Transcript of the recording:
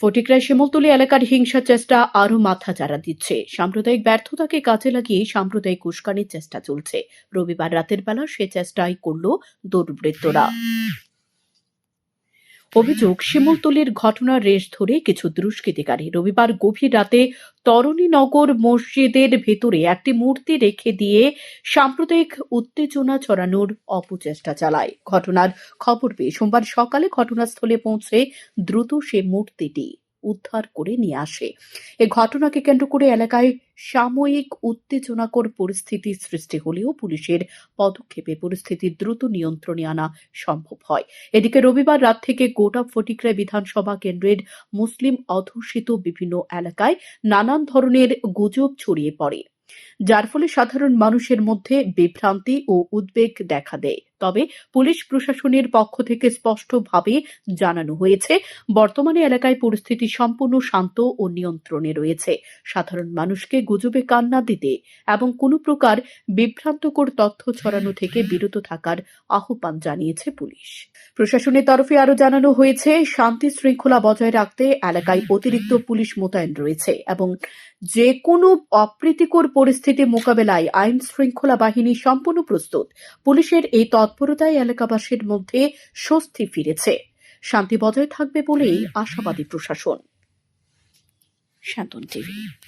ফটিকরায় শিমলতলি এলাকার হিংসা চেষ্টা আরও মাথা চারা দিচ্ছে। সাম্প্রদায়িক ব্যর্থতাকে কাজে লাগিয়ে সাম্প্রদায়িক উস্কানির চেষ্টা চলছে। রবিবার রাতের বেলা সে চেষ্টাই করল দুর্বৃত্তরা। অভিযোগ, শিমুলতলির ঘটনার রেশ ধরে কিছু দুষ্কৃতিকারী রবিবার গভীর রাতে তরণীনগর মসজিদের ভেতরে একটি মূর্তি রেখে দিয়ে সাম্প্রদায়িক উত্তেজনা ছড়ানোর অপচেষ্টা চালায়। ঘটনার খবর পেয়ে সোমবার সকালে ঘটনাস্থলে পৌঁছে দ্রুত সে মূর্তিটি উদ্ধার করে নিয়ে আসে। এ ঘটনাকে কেন্দ্র করে এলাকায় সাময়িক উত্তেজনাকর পরিস্থিতি সৃষ্টি হলেও পুলিশের পদক্ষেপে পরিস্থিতি দ্রুত নিয়ন্ত্রণে আনা সম্ভব হয়। এদিকে রবিবার রাত থেকে গোটা ফটিকরায় বিধানসভা কেন্দ্রের মুসলিম অধ্যুষিত বিভিন্ন এলাকায় নানান ধরনের গুজব ছড়িয়ে পড়ে, যার ফলে সাধারণ মানুষের মধ্যে বিভ্রান্তি ও উদ্বেগ দেখা দেয়। তবে পুলিশ প্রশাসনের পক্ষ থেকে স্পষ্টভাবে জানানো হয়েছে, বর্তমানে এলাকায় পরিস্থিতি সম্পূর্ণ শান্ত ও নিয়ন্ত্রণে রয়েছে। সাধারণ মানুষকে গুজবে কান না দিতে এবং কোনো প্রকার বিভ্রান্তকর তথ্য ছড়ানো থেকে বিরত থাকার আহ্বান জানিয়েছে পুলিশ। প্রশাসনের তরফে আরও জানানো হয়েছে, শান্তি শৃঙ্খলা বজায় রাখতে এলাকায় অতিরিক্ত পুলিশ মোতায়েন রয়েছে এবং যে কোনো অপ্রীতিকর পরিস্থিতি মোকাবেলায় আইন শৃঙ্খলা বাহিনী সম্পূর্ণ প্রস্তুত। পুলিশের এই তৎপরতায় এলাকাবাসীর মধ্যে স্বস্তি ফিরেছে। শান্তি বজায় থাকবে বলেই আশাবাদী প্রশাসন। শান্তন টিভি।